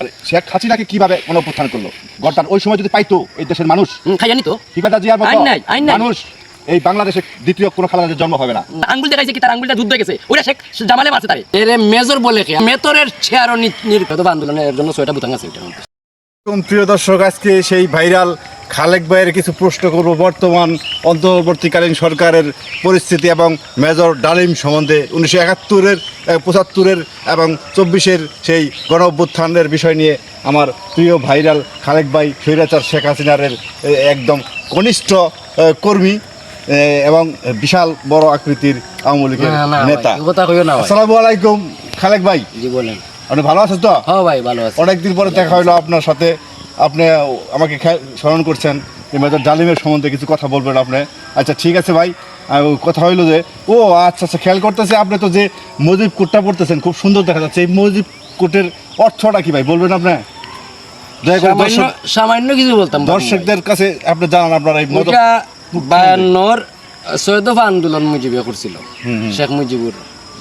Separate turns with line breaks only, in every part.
আরে, শেখ হাসিনাকে কীভাবে গণঅভ্যুত্থান করল? গড়টার ওই সময় যদি পাইতো এই দেশের মানুষ
খাই জানি তো
কি জিয়ার মতো
আইন নাই, আইন
মানুষ এই বাংলাদেশে দ্বিতীয় কোনো খেলার জন্ম হবে না।
আঙ্গুল দেখাইছে কি তার আঙ্গুলটা যুদ্ধ গেছে। ওরা শেখ জামালে মারছে তারে। এর মেজর বলে কি? মেতরের চেয়ারও নির্গত আন্দোলনের জন্য সোয়েটা বুতাং আছে ওইটার মধ্যে।
প্রিয় দর্শক আজকে সেই ভাইরাল খালেক ভাইয়ের কিছু প্রশ্ন করব। বর্তমান অন্তর্বর্তীকালীন সরকারের পরিস্থিতি এবং মেজর ডালিম সম্বন্ধে উনিশশো একাত্তরের পঁচাত্তরের এবং চব্বিশের সেই গণ অভ্যুত্থানের বিষয় নিয়ে আমার প্রিয় ভাইরাল খালেক ভাই স্বৈরাচার শেখ হাসিনারের একদম কনিষ্ঠ কর্মী এবং বিশাল বড় আকৃতির আওয়ামী লীগের নেতা। আসসালামু আলাইকুম খালেক ভাই।
জি বলেন।
আপনি ভালো আছেন তো?
হ্যাঁ ভাই ভালো আছে।
অনেকদিন পরে দেখা হলো আপনার সাথে। আপনি আমাকে স্মরণ করছেন। মেজর ডালিমের সম্বন্ধে কিছু কথা বলবেন আপনি। আচ্ছা ঠিক আছে ভাই। কথা হইল যে ও আচ্ছা আচ্ছা খেয়াল করতেছে আপনি তো যে মজিব কোটটা পড়তেছেন খুব সুন্দর দেখা যাচ্ছে। এই মজিব কোটের অর্থটা কি ভাই বলবেন আপনি?
সামান্য কিছু বলতাম
দর্শকদের কাছে আপনি জানান আপনার এই
বায়ান্নর সৈয়দফা আন্দোলন মুজিবে করছিল শেখ মুজিবুর।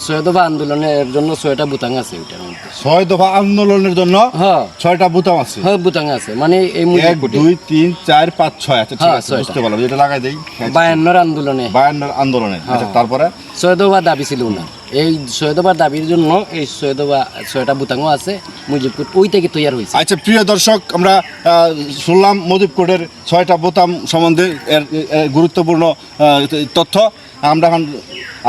সৈয়দফা আন্দোলনের জন্য ছয়টা বুতাং আছে ওইটার মধ্যে।
ছয় দফা আন্দোলনের জন্য
হ্যাঁ।
ছয়টা বুতাম আছে।
হ্যাঁ বুতাং আছে। মানে এই
এক দুই তিন চার পাঁচ ছয়। আচ্ছা ঠিক
হ্যাঁ,
আছে বুঝতে পারলাম এটা লাগাই দেই।
বায়ান্নর আন্দোলনে।
বায়ান্নর আন্দোলনে। আচ্ছা তারপরে?
সৈয়দবা দাবি ছিল না। এই সৈয়দবার দাবির জন্য এই সৈয়দবা ছয়টা বুতাঙ্গ আছে মুজিবপুর ওই থেকে তৈরি হয়েছে।
আচ্ছা প্রিয় দর্শক আমরা শুনলাম মজিব ছয়টা বোতাম সম্বন্ধে এর গুরুত্বপূর্ণ তথ্য। আমরা এখন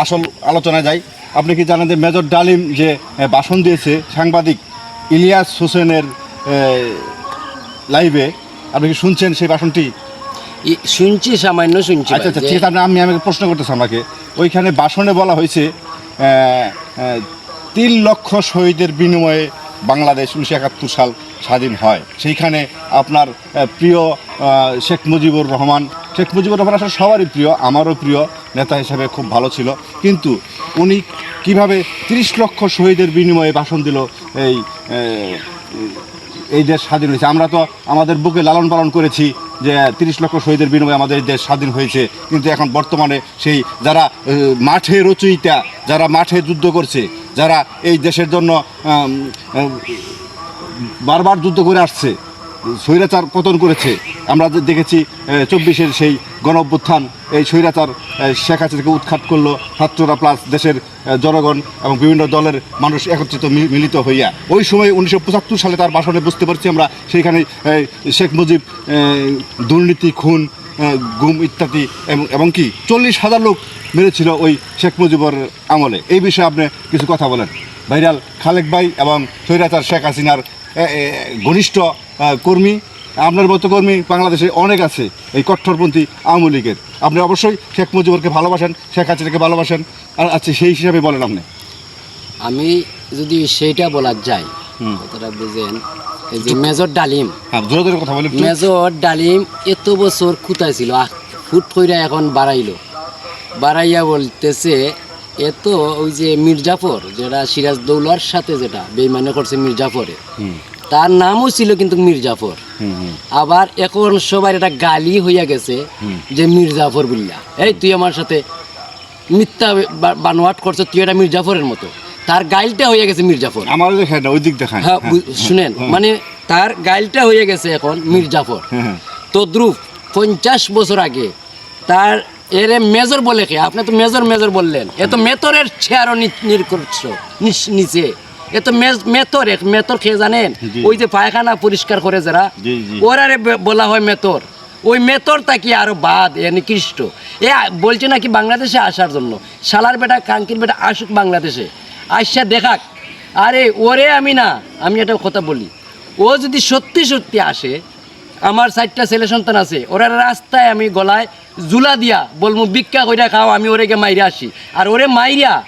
আসল আলোচনায় যাই। আপনি কি জানেন যে মেজর ডালিম যে ভাষণ দিয়েছে সাংবাদিক ইলিয়াস হোসেনের লাইভে আপনি কি শুনছেন সেই ভাষণটি?
শুনছি সামান্য শুনছি
আচ্ছা আচ্ছা ঠিক আছে আমি আমাকে প্রশ্ন করতেছি আমাকে ওইখানে ভাষণে বলা হয়েছে তিন লক্ষ শহীদের বিনিময়ে বাংলাদেশ উনিশশো একাত্তর সাল স্বাধীন হয়। সেইখানে আপনার প্রিয় শেখ মুজিবুর রহমান শেখ মুজিবুর রহমান আসলে সবারই প্রিয় আমারও প্রিয় নেতা হিসেবে খুব ভালো ছিল। কিন্তু উনি কীভাবে তিরিশ লক্ষ শহীদের বিনিময়ে ভাষণ দিল এই এই দেশ স্বাধীন হয়েছে? আমরা তো আমাদের বুকে লালন পালন করেছি যে তিরিশ লক্ষ শহীদের বিনিময়ে আমাদের দেশ স্বাধীন হয়েছে। কিন্তু এখন বর্তমানে সেই যারা মাঠে রচয়িতা, যারা মাঠে যুদ্ধ করছে, যারা এই দেশের জন্য বারবার যুদ্ধ করে আসছে স্বৈরাচার পতন করেছে। আমরা দেখেছি চব্বিশের সেই গণ অভ্যুত্থান এই স্বৈরাচার শেখ হাসিনাকে উৎখাত করল ছাত্ররা প্লাস দেশের জনগণ এবং বিভিন্ন দলের মানুষ একত্রিত মিলিত হইয়া। ওই সময় উনিশশো পঁচাত্তর সালে তার ভাষণে বুঝতে পারছি আমরা, সেইখানে শেখ মুজিব দুর্নীতি, খুন গুম ইত্যাদি এবং- কি, চল্লিশ হাজার লোক মেরেছিল ওই শেখ মুজিবর আমলে। এই বিষয়ে আপনি কিছু কথা বলেন। ভাইরাল খালেক ভাই এবং স্বৈরাচার শেখ হাসিনার ঘনিষ্ঠ কর্মী আপনার মতো কর্মী বাংলাদেশে অনেক আছে এই কট্টরপন্থী আওয়ামী লীগের। আপনি অবশ্যই শেখ মুজিবরকে ভালোবাসেন শেখ হাসিনাকে ভালোবাসেন আর আচ্ছা সেই হিসাবে বলেন আপনি।
আমি যদি সেইটা বলার যাই কথাটা বুঝেন এই যে মেজর ডালিম।
হ্যাঁ কথা বলেন
মেজর ডালিম এত বছর কোথায় ছিল? ফুট কইরা এখন বাড়াইলো। বাড়াইয়া বলতেছে এত ওই যে মির্জাফর যেটা সিরাজ দৌলার সাথে যেটা বেইমানে করছে মির্জাফরে তার নামও ছিল কিন্তু মির্জাফর। আবার এখন সবার এটা গালি হইয়া গেছে যে মির্জাফর বললা এই তুই আমার সাথে মিথ্যা বানোয়াট করছ তুই এটা মির্জাফরের মতো। তার গাইলটা হয়ে গেছে মির্জাফর।
আমার ওই দিক দেখায়
হ্যাঁ শুনেন মানে তার গাইলটা হয়ে গেছে এখন মির্জাফর।
হ্যাঁ, হ্যাঁ।
তদ্রুপ পঞ্চাশ বছর আগে তার এরে মেজর বলে কে? আপনি তো মেজর মেজর বললেন। এ তো মেতরের চেয়ারও নির্কর্ষ নিচে। এ তো মেতর এক মেতর খেয়ে জানেন? ওই যে পায়খানা পরিষ্কার করে যারা। ওরারে বলা হয় মেতর। ওই মেতর তাকি আরও বাদ? এ নিকৃষ্ট। এ বলছে নাকি বাংলাদেশে আসার জন্য। শালার বেটা কাঙ্কির বেটা আসুক বাংলাদেশে। আসা দেখাক। আরে ওরে আমি না আমি একটা কথা বলি। ও যদি সত্যি সত্যি আসে আমার চারটা ছেলে সন্তান আছে। ওরা রাস্তায় আমি গলায় জুলা দিয়া বলমু, ভিক্ষা কইরা খাও, আমি ওরেকে মাইরা আসি। আর ওরে মাইরা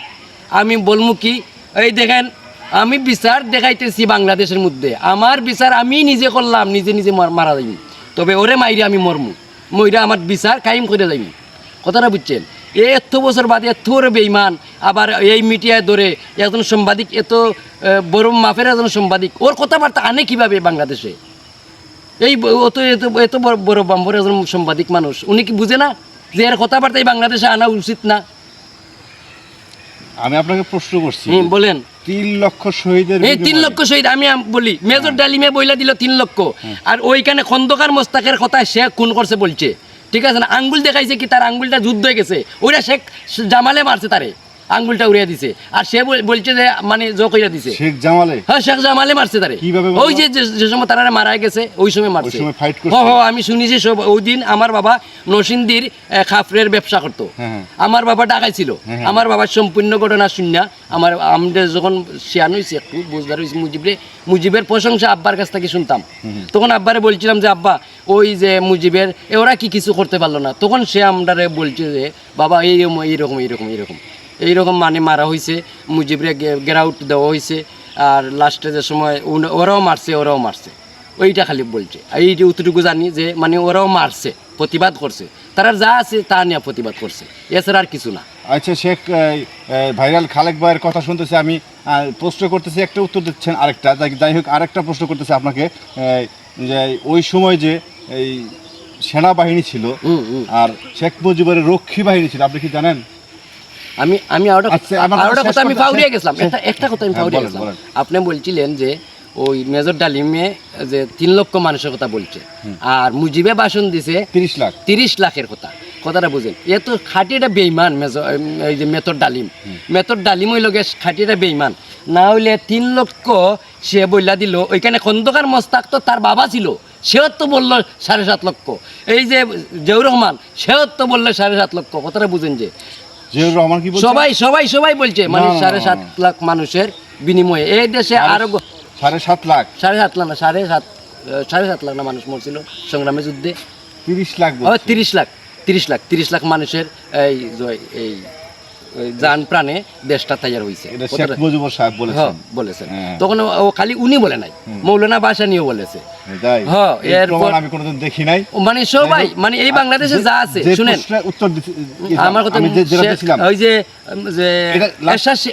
আমি বলমু কি, এই দেখেন, আমি বিচার দেখাইতেছি বাংলাদেশের মধ্যে। আমার বিচার আমি নিজে করলাম, নিজে নিজে মার- যাইনি। তবে ওরে মাইরা আমি মরমু। মইরা আমার বিচার কায়েম করে যাইনি। কথাটা বুঝছেন? এ এত বছর বাদে এত বেইমান আবার এই মিডিয়ায় ধরে একজন সাংবাদিক, এত বড় মাপের একজন সাংবাদিক, ওর কথাবার্তা আনে কীভাবে বাংলাদেশে? এই অত এত এত বড় বাম্বর একজন সাংবাদিক মানুষ। উনি কি বুঝে না যে এর কথাবার্তা এই বাংলাদেশে আনা উচিত না?
আমি আপনাকে প্রশ্ন করছি।
বলেন।
তিন লক্ষ শহীদের
এই তিন লক্ষ শহীদ আমি বলি মেজর ডালিমে বইলা দিল তিন লক্ষ। আর ওইখানে খন্দকার মোস্তাকের কথা সে খুন করছে বলছে। ঠিক আছে না? আঙ্গুল দেখাইছে কি তার আঙ্গুলটা যুদ্ধ হয়ে গেছে? ওইটা শেখ জামালে মারছে তারে। আঙ্গুলটা উড়িয়ে দিছে। আর সে বলছে যে মানে জো কইরা দিছে।
শেখ জামালে?
হ্যাঁ শেখ জামালে মারছে তারে।
কীভাবে
ওই যে যে- সময় তারা মারা গেছে ওই সময় মারছে।
ওই সময় fight করছে?
হ হ, আমি শুনেছি সব। ওই দিন আমার বাবা নসিন্দির খাফরের ব্যবসা করতো।
হ্যাঁ, হ্যাঁ।
আমার বাবা ঢাকায় ছিল।
হ্যাঁ, হ্যাঁ।
আমার বাবার সম্পূর্ণ ঘটনা শূন্য আমার আমরা যখন শিয়ান হয়েছি একটু বুঝদার হয়েছি মুজিবরে মুজিবের প্রশংসা আব্বার কাছ থেকে শুনতাম। তখন আব্বারে বলছিলাম যে আব্বা ওই যে মুজিবের ওরা কি কিছু করতে পারল না? তখন সে আমরারে বলছে যে বাবা এইরকম এইরকম এইরকম এইরকম এইরকম মানে মারা হয়েছে মুজিবরে গেরাউট দেওয়া হয়েছে আর লাস্টে যে সময় ওরাও মারছে ওরাও মারছে। ওইটা খালি বলছে। এই যে উত্তরটুকু জানি যে মানে ওরাও মারছে প্রতিবাদ করছে। তারা যা আছে তা নিয়ে প্রতিবাদ করছে। এছাড়া আর কিছু না।
আচ্ছা শেখ ভাইরাল খালেক ভাইয়ের কথা শুনতেছি আমি। প্রশ্ন করতেছি একটা উত্তর দিচ্ছেন আরেকটা। যাই- যাই হোক আরেকটা প্রশ্ন করতেছি আপনাকে। যে ওই সময় যে এই সেনাবাহিনী ছিল। আর শেখ মুজিবের রক্ষী বাহিনী ছিল আপনি কি জানেন?
আমি আমি আরও
আচ্ছা,
আরোটা কথা আমি ফাউরিয়ে গেছিলাম। একটা একটা কথা আমি
হ্যাঁ,
ফাউরিয়ে গেছিলাম। আপনি বলছিলেন যে ওই মেজর ডালিমে যে তিন লক্ষ মানুষের কথা বলছে। আর মুজিবে ভাষণ দিছে
তিরিশ লাখ।
তিরিশ লাখের কথা। কথাটা বুঝেন। এ তো খাটিটা বেইমান মেজর এই যে মেতর ডালিম। মেতর ডালিম হইল গে খাটিটা বেইমান। না হইলে তিন লক্ষ সে বইলা দিল। ওইখানে খন্দকার মস্তাক তো তার বাবা ছিল। সেও তো বলল সাড়ে সাত লক্ষ। এই যে জহুর রহমান সেও তো বলল সাড়ে সাত লক্ষ। কথাটা বুঝেন যে
জিয়াউর রহমান কি বলছে?
সবাই সবাই সবাই বলছে। মানে সাড়ে সাত লাখ মানুষের বিনিময়ে। এই দেশে আরও
সাড়ে সাত লাখ?
সাড়ে সাত লাখ না সাড়ে সাত সাড়ে সাত লাখ না মানুষ মরছিল সংগ্রামে যুদ্ধে।
তিরিশ লাখ
তিরিশ লাখ তিরিশ লাখ তিরিশ লাখ মানুষের এই এই যান প্রাণে দেশটা তৈরি হয়েছে হ্যাঁ,
বলেছেন।
বলেছেন।
হ্যাঁ।
তখন ও- খালি উনি বলে নাই মৌলানা বাসা নিয়েও বলেছে হ্যাঁ, এরপর-
আমি কোনোদিন দেখি নাই।
মানে সবাই মানে এই বাংলাদেশে যা আছে শুনেন।
উত্তর
আমার কথা ওই যে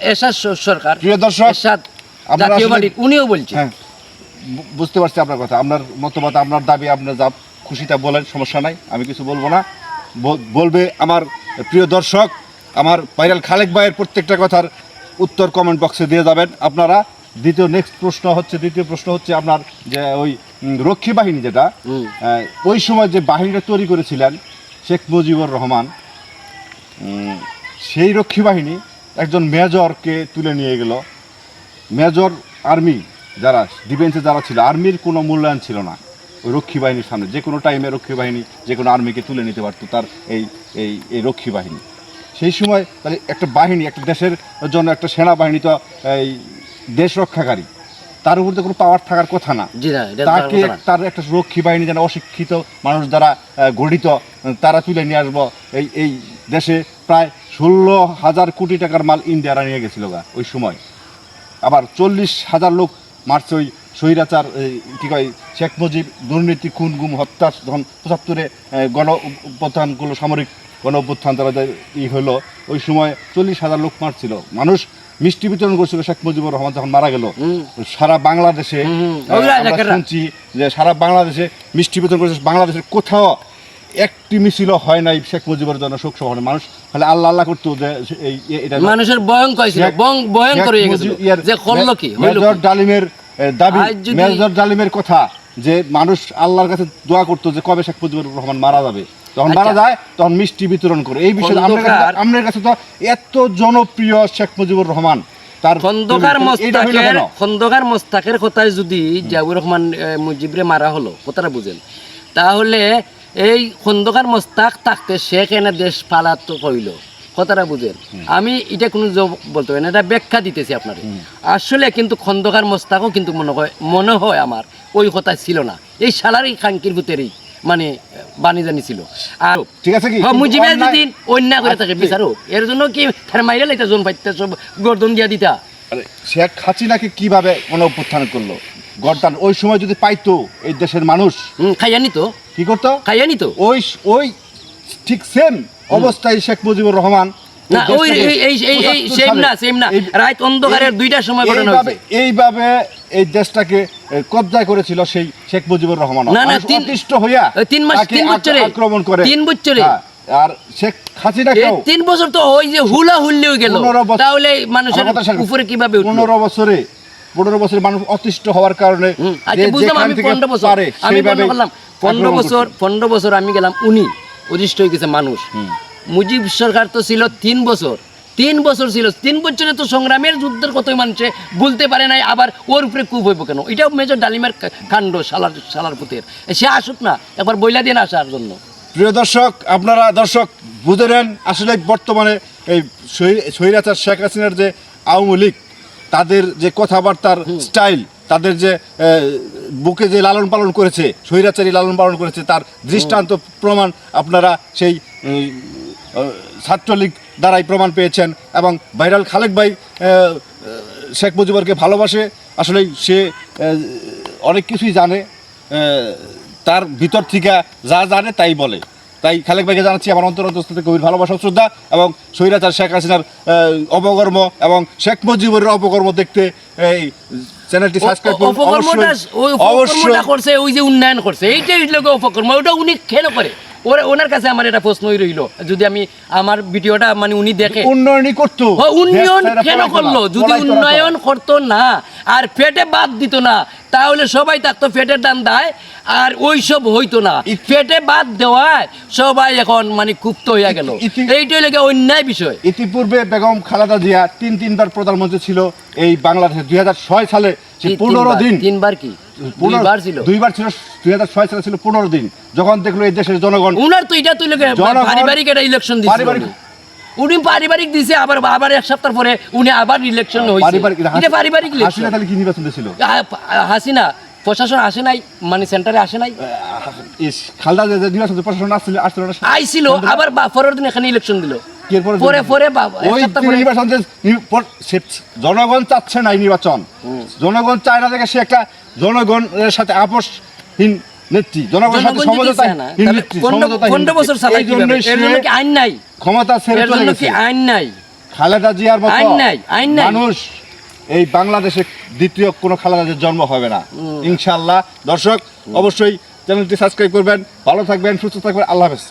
এরশাদ সরকার
প্রিয় দর্শক,
জাতীয় পার্টির উনিও বলছে
হ্যাঁ বুঝতে পারছি আপনার কথা। আপনার মতামত আপনার দাবি আপনার যা খুশিটা বলেন সমস্যা নাই আমি কিছু বলব না। বলবে আমার প্রিয় দর্শক আমার ভাইরাল খালেক ভাইয়ের প্রত্যেকটা কথার উত্তর কমেন্ট বক্সে দিয়ে যাবেন। আপনারা দ্বিতীয় নেক্সট প্রশ্ন হচ্ছে দ্বিতীয় প্রশ্ন হচ্ছে আপনার যে ওই রক্ষী বাহিনী যেটা ওই সময় যে বাহিনীটা তৈরি করেছিলেন শেখ মুজিবুর রহমান সেই রক্ষী বাহিনী একজন মেজরকে তুলে নিয়ে গেল। মেজর আর্মি যারা ডিফেন্সে যারা ছিল আর্মির কোনো মূল্যায়ন ছিল না। ওই রক্ষী বাহিনীর সামনে যে কোনো টাইমে রক্ষী বাহিনী যে কোনো আর্মিকে তুলে নিতে পারতো তার এই এই এই রক্ষী বাহিনী। সেই সময় তাহলে একটা বাহিনী একটা দেশের জন্য একটা সেনাবাহিনী তো এই দেশ রক্ষাকারী তার উপর তো কোনো পাওয়ার থাকার কথা না। তাকে তার একটা রক্ষী বাহিনী যেন অশিক্ষিত মানুষ দ্বারা গঠিত তারা তুলে নিয়ে আসব। এই এই দেশে প্রায় ষোলো হাজার কোটি টাকার মাল ইন্ডিয়ারা নিয়ে গেছিল গা ওই সময়। আবার চল্লিশ হাজার লোক মারছে ওই স্বৈরাচার কি কয় শেখ মুজিব দুর্নীতি খুন গুম হত্যা যখন পঁচাত্তরে আহ, গণ অভ্যুত্থানগুলো সামরিক গণ অভ্যুত্থান তারা ই হলো ওই সময় চল্লিশ হাজার লোক মারছিল। মানুষ মিষ্টি বিতরণ করছিল শেখ মুজিবুর রহমান যখন মারা গেল সারা বাংলাদেশে। শুনছি যে সারা বাংলাদেশে মিষ্টি বিতরণ করেছে বাংলাদেশের কোথাও একটি মিছিল হয় নাই শেখ মুজিবের জন্য শোক সভা মানুষ খালি আল্লাহ আল্লাহ করতো যে এই এটা
মানুষের ভয়ঙ্কর ছিল ভয়ঙ্কর হয়ে গেছিল। যে করল কি?
মেজর ডালিমের দাবি মেজর ডালিমের কথা যে মানুষ আল্লাহর কাছে দোয়া করতো যে কবে শেখ মুজিবুর রহমান মারা যাবে। তখন মারা
আচ্ছা।
যায় তখন মিষ্টি বিতরণ করে। এই বিষয়ে আপনার কাছে তো এত জনপ্রিয় শেখ মুজিবুর রহমান তার
খন্দকার মোস্তাকের খন্দকার মোস্তাকের কথায় যদি জিয়াউর রহমান মুজিবরে মারা হলো কথাটা বুঝেন। তাহলে এই খন্দকার মোস্তাক থাকতে সে কেন দেশ পালাতো কইল কথাটা বুঝেন। আমি এটা কোনো জব- বলতে পারি না এটা ব্যাখ্যা দিতেছি আপনার। আসলে কিন্তু খন্দকার মোস্তাকও কিন্তু মনে হয় মনে হয় আমার ওই কথা ছিল না। এই সালারই খাঙ্কির ভিতরেই মানে জানি ছিল আর
ঠিক আছে কি?
হ্যাঁ, মুজিবে যদি করে থাকে
আচ্ছা,
বিচারো এর জন্য কি তার মাইরে লাইতা জোন পাইতে সব গর্দন দিয়া দিতা?
শেখ হাসিনাকে কীভাবে গণ অভ্যুত্থান করল? গর্দান ওই সময় যদি পাইতো এই দেশের মানুষ
খাইয়া নিত।
কি করতো?
খাইয়া নিত?
ওই ওই ঠিক সেম অবস্থায় শেখ মুজিবুর রহমান
না ওই এই এই এই এই
75
সেম না সেম না। রাত অন্ধকারের দুইটার সময় ঘটনা হয়েছে।
এইভাবে এই দেশটাকে কবজায় করেছিল সেই শেখ মুজিবুর রহমান।
না, না, তিন-
হইয়া
তিন মাস তিন বছরে
আক্রমণ করে।
তিন বছরে।
হ্যাঁ, আর শেখ
এই তিন বছর তো ওই যে হুলা হুল্লেও গেল। তাহলে মানুষের
আমার কথা শোনো।
উপরে কীভাবে
পনেরো বছরে পনেরো বছরে মানুষ অতিষ্ঠ হওয়ার কারণে
আচ্ছা বুঝলাম আমি পনেরো বছর। আমি বললাম পনেরো বছর পনেরো বছর আমি গেলাম উনি অধিষ্ঠ হয়ে গেছে মানুষ। মুজিব সরকার তো ছিল তিন বছর। তিন বছর ছিল। তিন বছরে তো সংগ্রামের যুদ্ধের কতই মানুষে বলতে পারে নাই আবার ওর উপরে কুপ হইব কেন? এটাও মেজর ডালিমের কাণ্ড সালার সালার পুতের। সে আসুক না একবার বইলা দিয়ে আসার জন্য।
প্রিয় দর্শক আপনারা দর্শক বুঝে নেন আসলে বর্তমানে এই স্বৈরাচার শেখ হাসিনার যে আওয়ামী লীগ তাদের যে কথাবার্তার স্টাইল তাদের যে বুকে যে লালন পালন করেছে স্বৈরাচারী লালন পালন করেছে তার দৃষ্টান্ত প্রমাণ আপনারা সেই ছাত্রলীগ দ্বারাই প্রমাণ পেয়েছেন এবং ভাইরাল খালেক ভাই শেখ মুজিবরকে ভালোবাসে। আসলে সে অনেক কিছুই জানে তার ভিতর থেকে যা জানে তাই বলে। তাই খালেক ভাইকে জানাচ্ছি, আমার অন্তর অন্তস্থ থেকে গভীর ভালোবাসা শ্রদ্ধা এবং স্বৈরাচার শেখ হাসিনার অপকর্ম এবং শেখ মুজিবুরের অপকর্ম দেখতে এই চ্যানেলটি সাবস্ক্রাইব করুন।
অপকর্মটা অপকর্মটা করছে ওই যে উন্নয়ন করছে। এইটাই লোক অপকর্ম। ওটা উনি কেন করে? ওরা ওনার কাছে আমার এটা প্রশ্নই রইল। যদি আমি আমার ভিডিওটা মানে উনি দেখে
উন্নয়নই করতো।
উন্নয়ন কেন করল? যদি
তো।
উন্নয়ন করতো না আর পেটে বাদ দিত না তাহলে সবাই থাকতো পেটের দাম দেয় আর ওই সব হইতো না। পেটে বাদ দেওয়ায় সবাই এখন মানে কুপ্ত হইয়া গেল। এইটাই লেগে অন্যায় বিষয়।
ইতিপূর্বে বেগম খালাদা জিয়া তিন তিনবার প্রধানমন্ত্রী ছিল এই বাংলাদেশে। দুই হাজার ছয় সালে সে পনেরো দিন।
তিনবার কি? দুইবার ছিল।
দুইবার ছিল দুই সালে ছিল পনেরো দিন। যখন দেখল এই দেশের জনগণ
উনার তো এটা তুই পারিবারিক একটা ইলেকশন দিছিল উনি। উনি পারিবারিক দিছে আবার আবার এক সপ্তাহ পরে উনি আবার ইলেকশন হয়েছে এটা পারিবারিক
হাসিনা তাহলে কি নির্বাচন দিয়েছিল
হাসিনা প্রশাসন আসে নাই মানে সেন্টারে আসে নাই।
ইস, খালেদা জিয়া যে নির্বাচন প্রশাসন আসছিল আসছিল
আইছিল আবার বা- পরের দিন এখানে ইলেকশন দিল। পরে পরে
ওই নির্বাচন জনগণ চাচ্ছে না এই নির্বাচন। জনগণ চায় না দেখে সে একটা জনগণের সাথে আপোষহীন নেত্রী। জনগণের সাথে।
বছর চালাই কি আইন নাই?
ক্ষমতা ছেড়ে চলে গেছে।
আইন নাই?
খালেদা জিয়ার মতো
আইন নাই, আইন নাই।
মানুষ এই বাংলাদেশে দ্বিতীয় কোনো খালেদা জন্ম হবে না। ইনশাআল্লাহ। দর্শক অবশ্যই চ্যানেলটি সাবস্ক্রাইব করবেন ভালো থাকবেন সুস্থ থাকবেন। আল্লাহ হাফেজ।